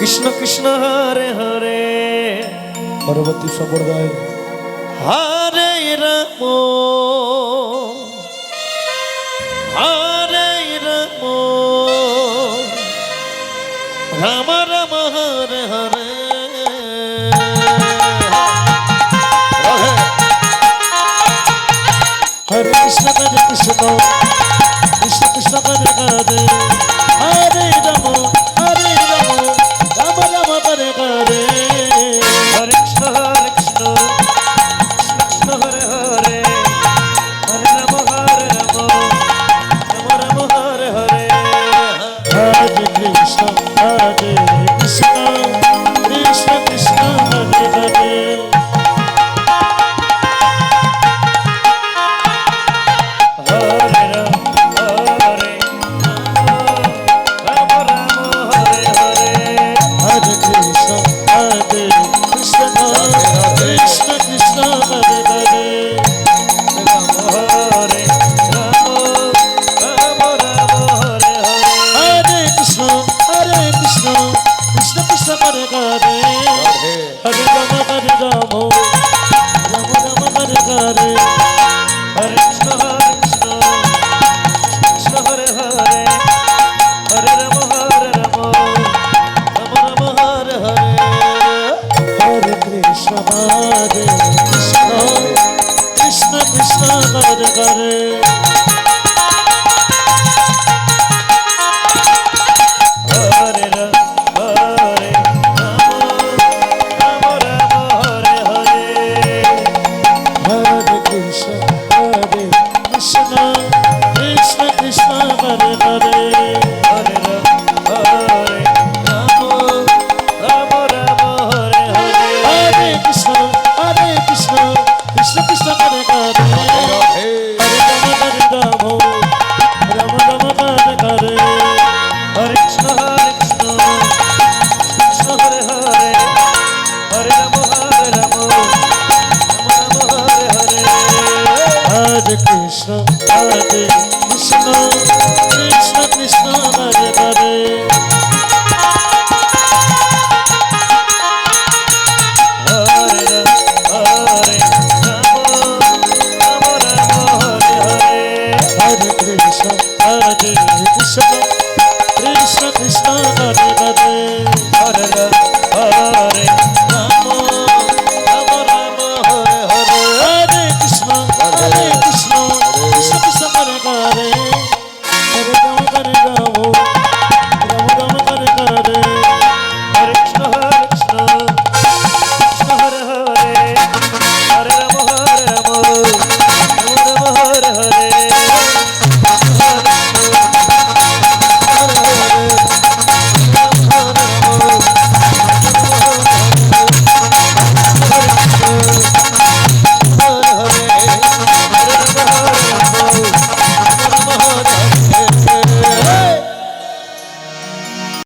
কৃষ্ণ কৃষ্ণ হরে হরে। পরবর্তী সম্প্রদায়। হরে রাম। হরে রাম। রাম রাম হরে। হরে। হরে কৃষ্ণ হরে কৃষ্ণ। কৃষ্ণ করে করে হরি রাম হরি রাম রাম রাম করে করে হরে কৃষ্ণ হরে কৃষ্ণ। কৃষ্ণ হরে হরে। হরে রাম হরে রাম। রাম রাম হরে হরে। হরে কৃষ্ণ হরে কৃষ্ণ। কৃষ্ণ কৃষ্ণ করে করে paixão